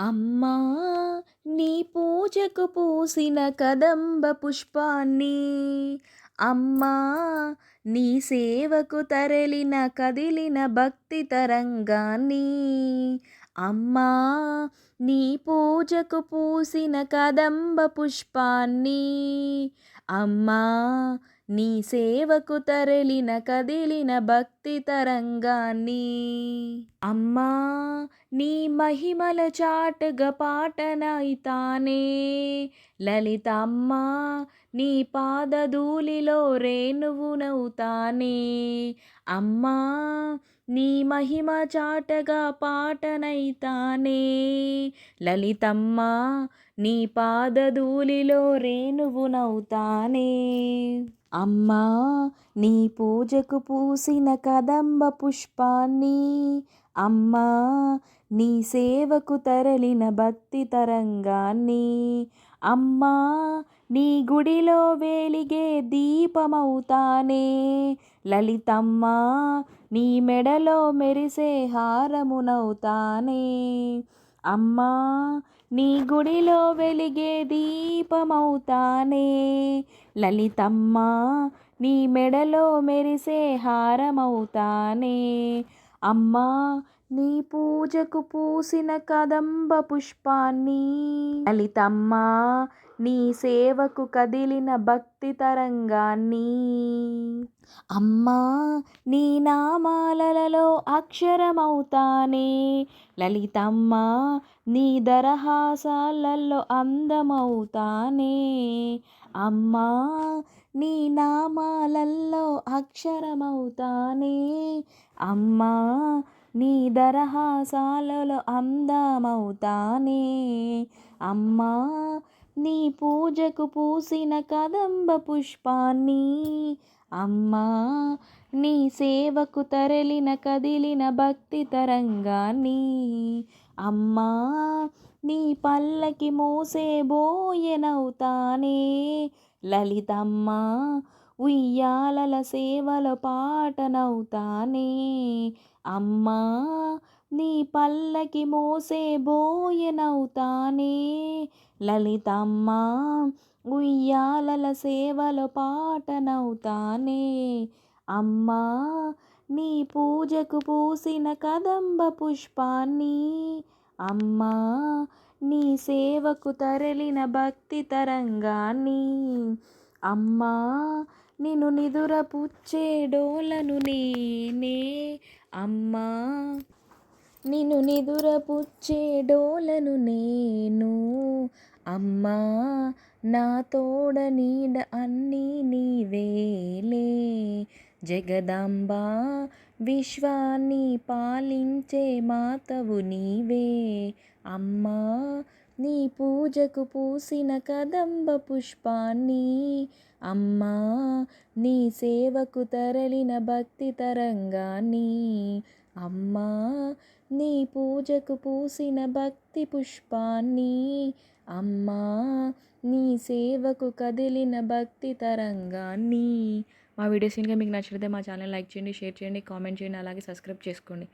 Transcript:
అమ్మా నీ పూజకు పూసిన కదంబ పుష్పాన్ని. అమ్మా నీ సేవకు తరలిన కదిలిన భక్తి తరంగాన్ని. అమ్మా నీ పూజకు పూసిన కదంబ పుష్పాన్ని. అమ్మా నీ సేవకు తరలిన కదిలిన భక్తి తరంగాన్ని. అమ్మా నీ మహిమల చాటుగా పాటనైతానే లలితమ్మ నీ పాదధూళిలో రేణువునవుతానే అమ్మా నీ మహిమ చాటగా పాటనైతానే లలితమ్మ నీ పాదధూళిలో రేణువునవుతానే అమ్మా నీ పూజకు పూసిన కదంబ పుష్పాన్ని. అమ్మా నీ సేవకు తరలిన భక్తి తరంగాన్ని. అమ్మా నీ గుడిలో వెలిగే దీపమవుతానే. లలితమ్మ నీ మెడలో మెరిసే హారమునవుతానే. అమ్మా నీ గుడిలో వెలిగే దీపమవుతానే. లలితమ్మ నీ మెడలో మెరిసే హారమవుతానే. అమ్మా నీ పూజకు పూసిన కదంబ పుష్పాన్ని లలితమ్మా నీ సేవకు కదిలిన భక్తి తరంగాన్ని. అమ్మా నీ నామాలలో అక్షరమవుతానే. లలితమ్మ నీ దరహాసాలలో అందమవుతానే. అమ్మా నీ నామాలల్లో అక్షరమవుతానే. అమ్మా నీ దరహాసాలలో అందమవుతానే. అమ్మా నీ పూజకు పూసిన కదంబ పుష్పాన్ని. అమ్మా నీ సేవకు తరలిన కదిలిన భక్తి తరంగాన్ని. అమ్మా నీ పల్లకి మోసే బోయనవుతానే. లలితమ్మ ఉయ్యాలల సేవల పాటనవుతానే. అమ్మా నీ పల్లకి మోసే బోయనవుతానే. లలితమ్మ ఉయ్యాలల సేవల పాటనవుతానే. అమ్మా నీ పూజకు పూసిన కదంబ పుష్పాన్ని. అమ్మా నీ సేవకు తరలిన భక్తి తరంగాన్ని. అమ్మా నిన్ను నిదురపుచ్చే డోలను నేనే అమ్మా. నిన్ను నిదురపుచ్చే డోలను నేను అమ్మా. నా తోడ నీడ అన్నీ నీవేలే జగదాంబ విశ్వాన్ని పాలించే మాతవు నీవే అమ్మా. నీ పూజకు పూసిన కదంబ పుష్పాన్ని. అమ్మా నీ సేవకు తరలిన భక్తి తరంగాన్ని. అమ్మా నీ పూజకు పూసిన భక్తి పుష్పాన్ని. అమ్మా నీ సేవకు కదిలిన భక్తి తరంగాన్ని. మా వీడియోస్ ఇంకా మీకు నచ్చితే మా ఛానల్ లైక్ చేయండి షేర్ చేయండి కామెంట్ చేయండి అలాగే సబ్స్క్రైబ్ చేసుకోండి.